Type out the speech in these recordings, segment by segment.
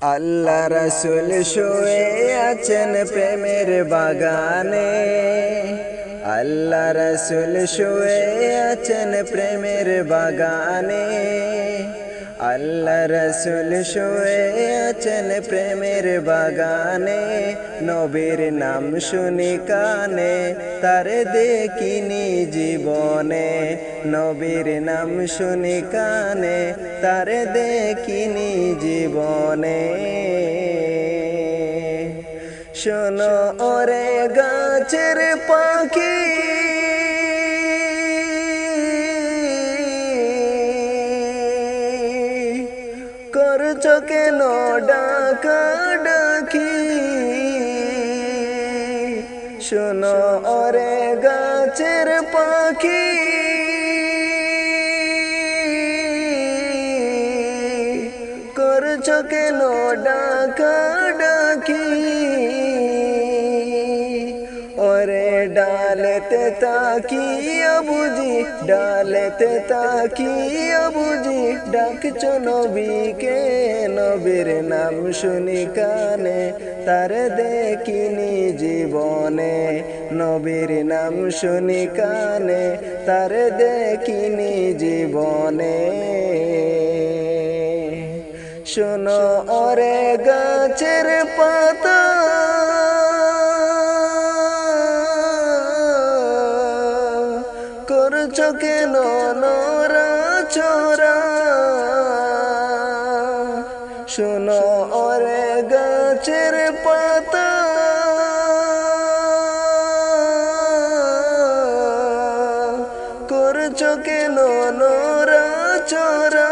আল্লাহ রসুল শুয়ে আছেন প্রেমের বাগানে। আল্লাহ রসুল শুয়ে আছেন প্রেমের বাগানে। আল্লাহ রসুল শোয়ে আছেন প্রেমের বাগানে, নবীর নাম শুনি কানে, তার দেখিনি জীবনে। নবীর নাম শুনি কানে, তার দেখিনি জীবনে। শোনো ওরে গাছের পাখি করছ কেন ডাকা। শোনো অরে গাছের পাখি। কর কেন ডাকা ডাকি। ডালেতে তাকিয়া বুঝি ডালেতে তাকিয়া বুঝি ডাকছো নবীকে, নবীর নাম শুনি কানে, তার দেখিনি জীবনে, নবীর নাম শুনি কানে, তার দেখিনি জীবনে। শোনো অরে গাছের পাতা কেন নরা চোরা শোনো ওরে গাছের পাতা। করছ কেন নরা চোরা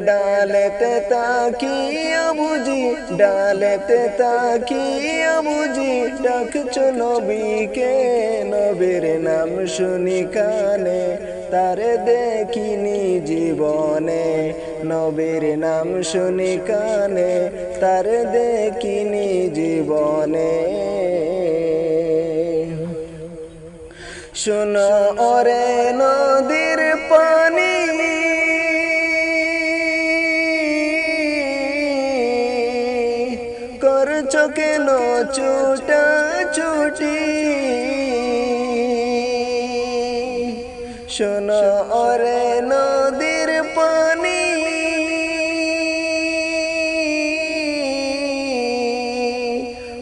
ডালেতে তাকিয়া বুঝি ডালেতে তাকিয়া বুঝি ডাকছো নবীকে, নবীর নাম শুনি কানে, তার দেখিনি জীবনে, নবীর নাম শুনি কানে, তার দেখিনি জীবনে। শোনো ওরে করছ কেন চুটা চুটি। শোনো ওরে নদীর পানি।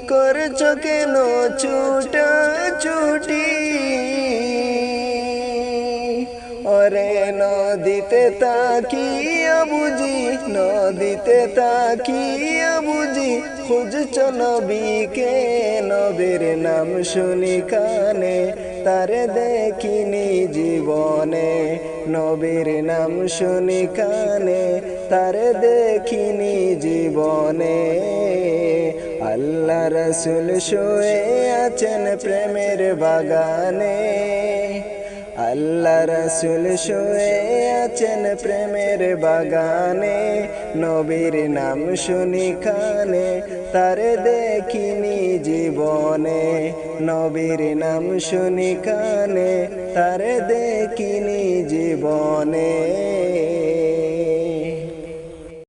করছ কেন চুটা চুটি। ওরে নদীতে তাকিয়া বুঝি, নদীতে তাকিয়া বুঝি, খুঁজছ নবীকে? নবীর নাম শুনি কানে, তার দেখিনি জীবনে। নবীর নাম শুনি কানে, তার দেখিনি জীবনে। আল্লাহ রসুল শুয়ে আছেন প্রেমের বাগানে। আল্লাহ রসুল শুয়ে আছেন প্রেমের বাগানে, নবীর নাম শুনি কানে, তার দেখিনি জীবনে। নবীর নাম শুনি কানে, তার দেখিনি জীবনে।